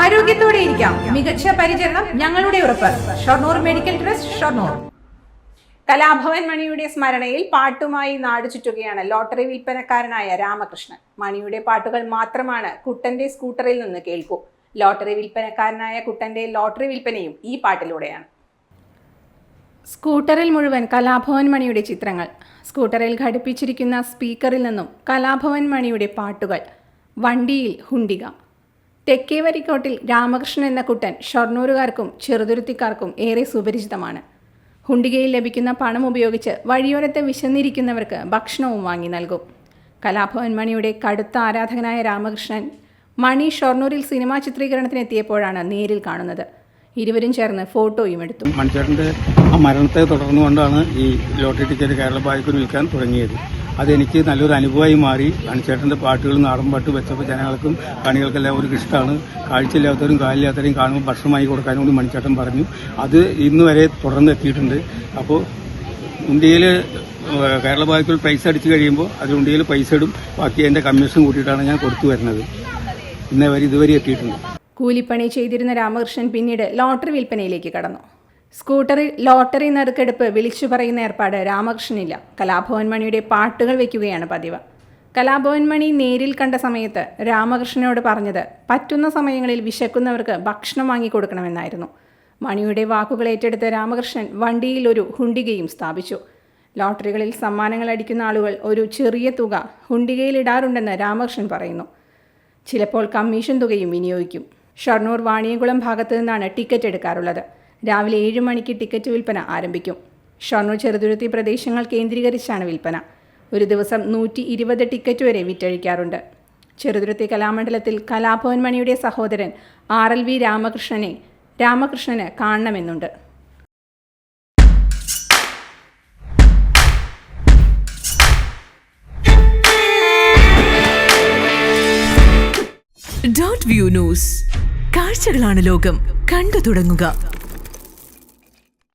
ആരോഗ്യത്തോടെ ഇരിക്കാം. മികച്ച പരിചരണം ഞങ്ങളുടെ ഉറപ്പ്. Shoranur medical trust Shoranur. Kalabhavan മണിയുടെ സ്മരണയിൽ പാട്ടുമായി നാട് ചുറ്റുകയാണ് ലോട്ടറി വിൽപ്പനക്കാരനായ രാമകൃഷ്ണൻ. മണിയുടെ പാട്ടുകൾ മാത്രമാണ് കുട്ടന്റെ സ്കൂട്ടറിൽ നിന്ന് കേൾക്കൂ. ലോട്ടറി വിൽപ്പനക്കാരനായ കുട്ടന്റെ ലോട്ടറി വിൽപ്പനയും ഈ പാട്ടിലൂടെയാണ്. സ്കൂട്ടറിൽ മുഴുവൻ കലാഭവൻ മണിയുടെ ചിത്രങ്ങൾ. സ്കൂട്ടറിൽ ഘടിപ്പിച്ചിരിക്കുന്ന സ്പീക്കറിൽ നിന്നും കലാഭവൻ മണിയുടെ പാട്ടുകൾ. വണ്ടിയിൽ ഹുണ്ടിക. തെക്കേവരിക്കോട്ടിൽ രാമകൃഷ്ണൻ എന്ന കുട്ടൻ ഷൊർണൂരുകാർക്കും ചെറുതുരുത്തിക്കാർക്കും ഏറെ സുപരിചിതമാണ്. ഹുണ്ടികയിൽ ലഭിക്കുന്ന പണം ഉപയോഗിച്ച് വഴിയോരത്തെ വിശന്നിരിക്കുന്നവർക്ക് ഭക്ഷണവും വാങ്ങി നൽകും. കലാഭവൻ മണിയുടെ കടുത്ത ആരാധകനായ രാമകൃഷ്ണൻ മണി ഷൊർണൂരിൽ സിനിമാ ചിത്രീകരണത്തിനെത്തിയപ്പോഴാണ് നേരിൽ കാണുന്നത്. ഇരുവരും ചേർന്ന് ഫോട്ടോയും എടുത്തു. മണിച്ചേട്ടന്റെ ആ മരണത്തെ തുടർന്നുകൊണ്ടാണ് ഈ ലോട്ടറി ടിക്കറ്റ് കേരള ബായ്ക്കിന് വിൽക്കാൻ തുടങ്ങിയത്. അതെനിക്ക് നല്ലൊരു അനുഭവമായി മാറി. കണിച്ചേട്ടന്റെ പാട്ടുകൾ നാടൻ പാട്ട് വെച്ചപ്പോൾ ജനങ്ങൾക്കും കാണികൾക്കെല്ലാവർക്കും ഇഷ്ടമാണ്. കാഴ്ചയില്ലാത്തവരും കാലില്ലാത്തവരെയും കാണുമ്പോൾ ഭക്ഷണമായി കൊടുക്കാനും കൂടി മണിച്ചേട്ടൻ പറഞ്ഞു. അത് ഇന്ന് വരെ തുടർന്ന് എത്തിയിട്ടുണ്ട്. അപ്പോൾ ഇന്ത്യയിൽ കേരള ബായ്ക്കിൽ പൈസ അടിച്ചു കഴിയുമ്പോൾ അതിൽ ഇന്ത്യയിൽ പൈസ ഇടും. ബാക്കി അതിന്റെ കമ്മീഷൻ കൂട്ടിയിട്ടാണ് ഞാൻ കൊടുത്തു വരുന്നത്. ഇന്നേ വരെ ഇതുവരെ എത്തിയിട്ടുണ്ട്. കൂലിപ്പണി ചെയ്തിരുന്ന രാമകൃഷ്ണൻ പിന്നീട് ലോട്ടറി വിൽപ്പനയിലേക്ക് കടന്നു. സ്കൂട്ടറിൽ ലോട്ടറി നറുക്കെടുപ്പ് വിളിച്ചു പറയുന്ന ഏർപ്പാട് രാമകൃഷ്ണനില്ല. കലാഭവൻ മണിയുടെ പാട്ടുകൾ വയ്ക്കുകയാണ് പതിവ്. കലാഭവൻ മണി നേരിൽ കണ്ട സമയത്ത് രാമകൃഷ്ണനോട് പറഞ്ഞത് പറ്റുന്ന സമയങ്ങളിൽ വിശക്കുന്നവർക്ക് ഭക്ഷണം വാങ്ങിക്കൊടുക്കണമെന്നായിരുന്നു. മണിയുടെ വാക്കുകൾ ഏറ്റെടുത്ത രാമകൃഷ്ണൻ വണ്ടിയിൽ ഒരു ഹുണ്ടികയും സ്ഥാപിച്ചു. ലോട്ടറികളിൽ സമ്മാനങ്ങൾ അടിക്കുന്ന ആളുകൾ ഒരു ചെറിയ തുക ഹുണ്ടികയിൽ ഇടാറുണ്ടെന്ന് രാമകൃഷ്ണൻ പറയുന്നു. ചിലപ്പോൾ കമ്മീഷൻ തുകയും വിനിയോഗിക്കും. ഷൊർണൂർ വാണിയംകുളം ഭാഗത്തു നിന്നാണ് ടിക്കറ്റ് എടുക്കാറുള്ളത്. രാവിലെ ഏഴ് മണിക്ക് ടിക്കറ്റ് വിൽപ്പന ആരംഭിക്കും. ഷൊർണൂർ ചെറുതുരുത്തി പ്രദേശങ്ങൾ കേന്ദ്രീകരിച്ചാണ് വിൽപ്പന. ഒരു ദിവസം നൂറ്റി ഇരുപത് ടിക്കറ്റ് വരെ വിറ്റഴിക്കാറുണ്ട്. ചെറുതുരുത്തി കലാമണ്ഡലത്തിൽ കലാഭവൻ മണിയുടെ സഹോദരൻ ആർ എൽ വി രാമകൃഷ്ണനെ രാമകൃഷ്ണന് കാണണമെന്നുണ്ട്. Dot view news. കാഴ്ചകളാണ് ലോകം. കണ്ടു തുടങ്ങുക.